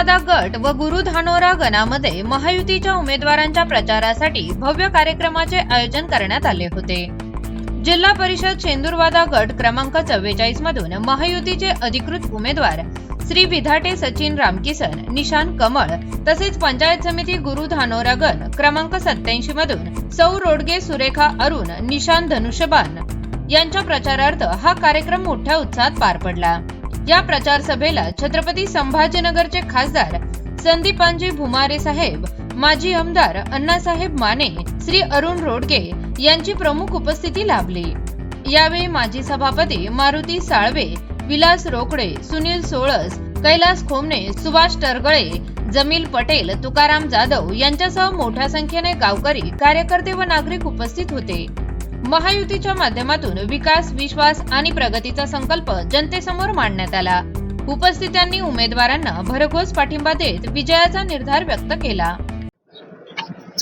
शेंदूरवादा गट व गुरु धानोरा गणामध्ये महायुतीच्या उमेदवारांच्या प्रचारासाठी भव्य कार्यक्रमाचे आयोजन करण्यात आले होते. जिल्हा परिषद चेंदूरवादा गट क्रमांक चव्वेचाळीस मधून महायुतीचे अधिकृत उमेदवार श्री विधाटे सचिन रामकिसन निशान कमळ तसेच पंचायत समिती गुरु धानोरा गण क्रमांक सत्याऐंशी मधून सौ रोडगे सुरेखा अरुण निशान धनुष्यबान यांच्या प्रचारार्थ हा कार्यक्रम मोठ्या उत्साहात पार पडला. या प्रचार सभेला छत्रपती संभाजीनगरचे खासदार संदीपांजी भुमारे साहेब माजी आमदार अण्णासाहेब माने श्री अरुण रोडगे यांची प्रमुख उपस्थिती लाभली. यावेळी माजी सभापती मारुती साळवे विलास रोकडे सुनील सोळस कैलास खोमणे सुभाष टरगळे जमील पटेल तुकाराम जाधव यांच्यासह मोठ्या संख्येने गावकरी कार्यकर्ते व नागरिक उपस्थित होते. महायुतीच्या माध्यमातून विकास विश्वास आणि प्रगतीचा संकल्प जनतेसमोर मांडण्यात आला. उपस्थितांनी उमेदवारांना भरघोस पाठिंबा देत विजयाचा निर्धार व्यक्त केला.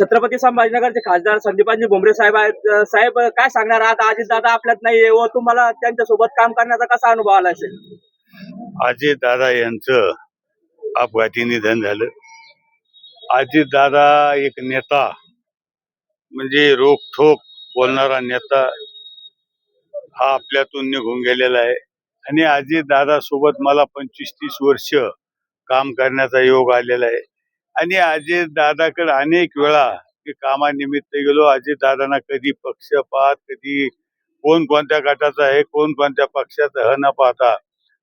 छत्रपती संभाजीनगरचे खासदार संदीपांजी भुमरे साहेब आहेत. साहेब काय सांगणार आहात अजित दादा आपल्यात नाहीये व तुम्हाला त्यांच्यासोबत काम करण्याचा कसा अनुभव आला असेल? अजित दादा यांचं अपघाती निधन झालं. अजित दादा एक नेता म्हणजे रोखोक बोलणारा नेता हा आपल्यातून निघून गेलेला आहे. आणि अजित दादा सोबत मला पंचवीस तीस वर्ष काम करण्याचा योग आलेला आहे. आणि आजी दादाकडे अनेक वेळा मी कामानिमित्त गेलो. आजी दादांना कधी पक्षपात कधी कोण कोणत्या गटाचा आहे कोण कोणत्या पक्षाचा ह न पाहता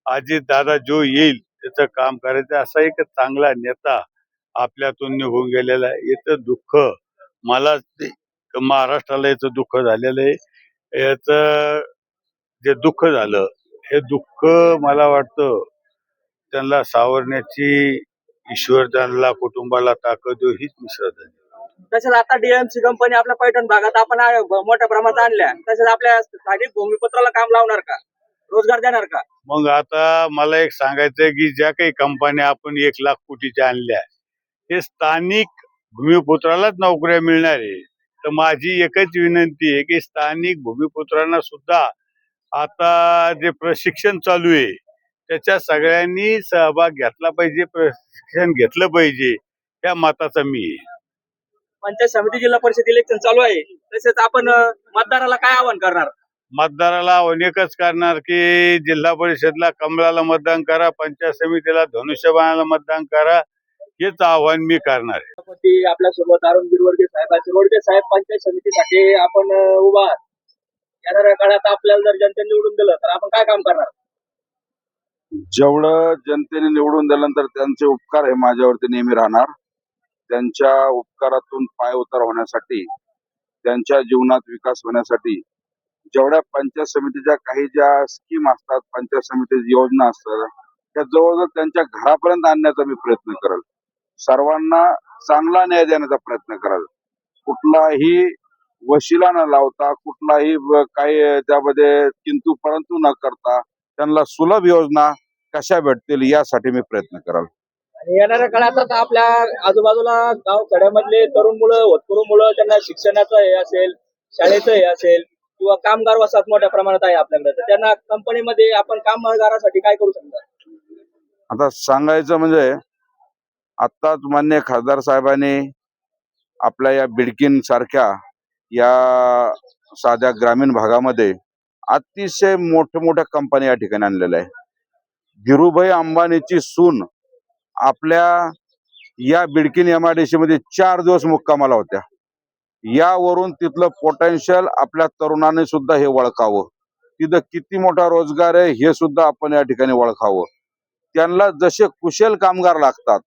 अजित दादा जो येईल त्याचं काम करायचं. असा एक चांगला नेता आपल्यातून निघून गेलेला आहे. याचं दुःख मला ते- महाराष्ट्राला याचं दुःख झालेलं आहे. याचं जे दुःख झालं हे दुःख मला वाटतं त्यांना सावरण्याची ईश्वर त्यांना कुटुंबाला ताकद देऊ हीच मी श्रद्धा आहे. तसेच आता डीएमसी कंपनी आपल्या पैठण भागात आपण मोठ्या प्रमाणात आणल्या. तसेच आपल्या स्थानिक भूमिपत्राला काम लावणार का? रोजगार देणार का? मग आता मला एक सांगायचंय की ज्या काही कंपन्या आपण एक लाख कोटीच्या आणल्या हे स्थानिक भूमिपुत्रालाच नोकऱ्या मिळणार आहे. तर माझी एकच विनंती आहे की स्थानिक भूमिपुत्रांना सुद्धा आता जे प्रशिक्षण चालू आहे त्याच्या सगळ्यांनी सहभाग घेतला पाहिजे प्रशिक्षण घेतलं पाहिजे या मताचा मी पंचायत समिती जिल्हा परिषद इलेक्शन चालू आहे. तसेच आपण मतदाराला काय आवाहन करणार? मतदाराला अनेकच करणार की जिल्हा परिषदला कमळाला मतदान करा पंचायत समितीला धनुष्यबाणाला मतदान करा हेच आव्हान मी करणार आहे. आपल्यासोबत अरुण गिरवडगे साहेब आहेत. गिरवडगे साहेब पंचायत समितीसाठी आपण उभा आहात. येणाऱ्या काळात आपल्याला जर जनतेने निवडून दिलं तर आपण काय काम करणार? जेवढं जनतेने निवडून दिल्यानंतर त्यांचे उपकार हे माझ्यावरती नेहमी राहणार. त्यांच्या उपकारातून पाय उतार होण्यासाठी त्यांच्या जीवनात विकास होण्यासाठी जेवढ्या पंचायत समितीच्या काही ज्या स्कीम असतात पंचायत समितीची योजना असतात त्या जवळजवळ त्यांच्या घरापर्यंत आणण्याचा मी प्रयत्न करेल. सर्वांना चांगला न्याय देण्याचा प्रयत्न करेल. कुठलाही वशिला न लावता कुठलाही काही त्यामध्ये किंतु परंतु न करता त्यांना सुलभ योजना कशा भेटतील यासाठी मी प्रयत्न कराल. येणाऱ्या काळात आता आपल्या आजूबाजूला गाव खेड्यामधले तरुण मुलं होतकरू मुलं त्यांना शिक्षणाचं हे असेल शाळेचं हे असेल किंवा कामगार वसाहत मोठ्या प्रमाणात आहे आपल्याकडे तर त्यांना कंपनीमध्ये आपण कामगारासाठी काय करू शकता? आता सांगायचं म्हणजे आत्ताच मान्य खासदार साहेबांनी आपल्या या बिडकीन सारख्या या साध्या ग्रामीण भागामध्ये अतिशय मोठ्या मोठ्या कंपन्या या ठिकाणी आणलेल्या आहे धीरूभाई अंबानीची सून आपल्या या बिडकीन सी मध्ये चार दिवस मुक्कामाला होत्या. यावरून तिथलं पोटेन्शियल आपल्या तरुणांनी सुद्धा हे वळखावं. तिथं किती मोठा रोजगार आहे हे सुद्धा आपण या ठिकाणी वळखावं. त्यांना जसे कुशल कामगार लागतात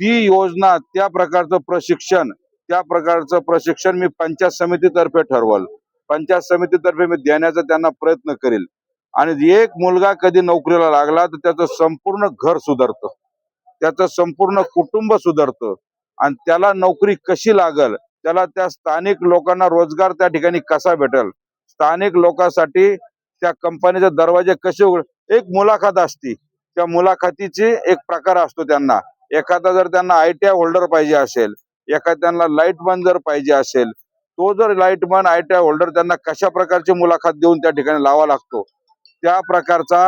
ती योजना त्या प्रकारचं प्रशिक्षण त्या प्रकारचं प्रशिक्षण मी पंचायत समितीतर्फे ठरवल. पंचायत समितीतर्फे मी देण्याचा त्यांना प्रयत्न करेल. आणि एक मुलगा कधी नोकरीला लागला तर त्याचं संपूर्ण घर सुधारतं. त्याचं संपूर्ण कुटुंब सुधारतं. आणि त्याला नोकरी कशी लागल? त्याला त्या स्थानिक लोकांना रोजगार त्या ठिकाणी कसा भेटेल? स्थानिक लोकांसाठी त्या कंपनीचे दरवाजे कसे उघड एक मुलाखत असती. त्या मुलाखतीची एक प्रकार असतो त्यांना. एखादा जर त्यांना आय टी आय होल्डर पाहिजे असेल एखाद्यांना लाईटमन जर पाहिजे असेल तो जर लाईटमन आय टी आय होल्डर त्यांना कशा प्रकारची मुलाखत देऊन त्या ठिकाणी लावा लागतो? त्या प्रकारचा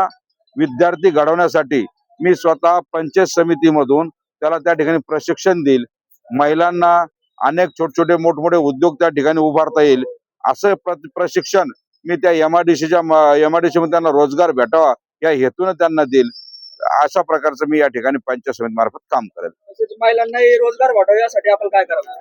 विद्यार्थी घडवण्यासाठी मी स्वतः पंचायत समितीमधून त्याला त्या ठिकाणी प्रशिक्षण देईल. महिलांना अनेक छोटे छोटे मोठमोठे उद्योग त्या ठिकाणी उभारता येईल. असं प्र- प्रशिक्षण मी त्या एमआयडीसीच्या एमआयडीसी मध्ये त्यांना रोजगार भेटावा या हेतून त्यांना देईल. अशा प्रकारचं मी या ठिकाणी पंचायत समिती मार्फत काम करेल. महिलांनाही रोजगार वाटावा यासाठी आपण काय करणार?